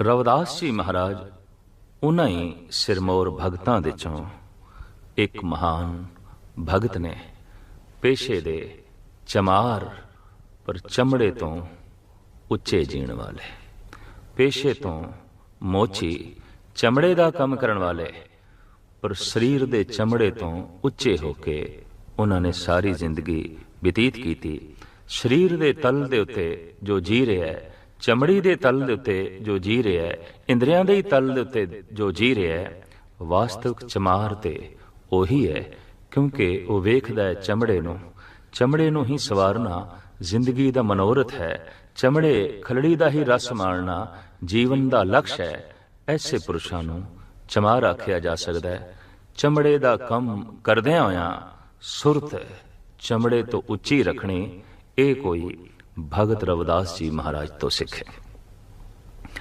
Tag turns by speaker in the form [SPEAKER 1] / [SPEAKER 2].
[SPEAKER 1] ਰਵਿਦਾਸ ਜੀ ਮਹਾਰਾਜ, ਉਹਨਾਂ ਹੀ ਸਿਰਮੌਰ ਭਗਤਾਂ ਦੇ ਚੋਂ ਇੱਕ ਮਹਾਨ ਭਗਤ ਨੇ ਪੇਸ਼ੇ ਦੇ ਚਮਾਰ ਪਰ ਚਮੜੇ ਤੋਂ ਉੱਚੇ ਜੀਣ ਵਾਲੇ, ਪੇਸ਼ੇ ਤੋਂ ਮੋਚੀ ਚਮੜੇ ਦਾ ਕੰਮ ਕਰਨ ਵਾਲੇ, ਪਰ ਸਰੀਰ ਦੇ ਚਮੜੇ ਤੋਂ ਉੱਚੇ ਹੋ ਕੇ ਉਹਨਾਂ ਨੇ ਸਾਰੀ ਜ਼ਿੰਦਗੀ ਬਤੀਤ ਕੀਤੀ। ਸਰੀਰ ਦੇ ਤਲ ਦੇ ਉੱਤੇ ਜੋ ਜੀ ਰਿਹਾ ਹੈ ਚਮੜੀ ਦੇ ਤਲ ਦੇ ਉੱਤੇ ਜੋ ਜੀ ਰਿਹਾ ਹੈ, ਇੰਦਰੀਆਂ ਦੇ ਹੀ ਤਲ ਦੇ ਉੱਤੇ ਜੋ ਜੀ ਰਿਹਾ ਹੈ, ਵਾਸਤਵਿਕ ਚਮਾਰ ਤੇ ਉਹੀ ਹੈ, ਕਿਉਂਕਿ ਉਹ ਵੇਖਦਾ ਹੈ ਚਮੜੇ ਨੂੰ। ਚਮੜੇ ਨੂੰ ਹੀ ਸਵਾਰਨਾ ਜ਼ਿੰਦਗੀ ਦਾ ਮਨੋਰਥ ਹੈ। ਚਮੜੇ ਖਲੜੀ ਦਾ ਹੀ ਰਸ ਮਾਣਨਾ ਜੀਵਨ ਦਾ ਲਕਸ਼ ਹੈ। ਐਸੇ ਪੁਰਸ਼ਾਂ ਨੂੰ ਚਮਾਰ ਆਖਿਆ ਜਾ ਸਕਦਾ ਹੈ। ਚਮੜੇ ਦਾ ਕੰਮ ਕਰਦਿਆਂ ਹੋਇਆਂ ਸੁਰਤ ਚਮੜੇ ਤੋਂ ਉੱਚੀ ਰੱਖਣੀ, ਇਹ ਕੋਈ ਭਗਤ ਰਵਿਦਾਸ ਜੀ ਮਹਾਰਾਜ ਤੋਂ ਸਿੱਖੇ।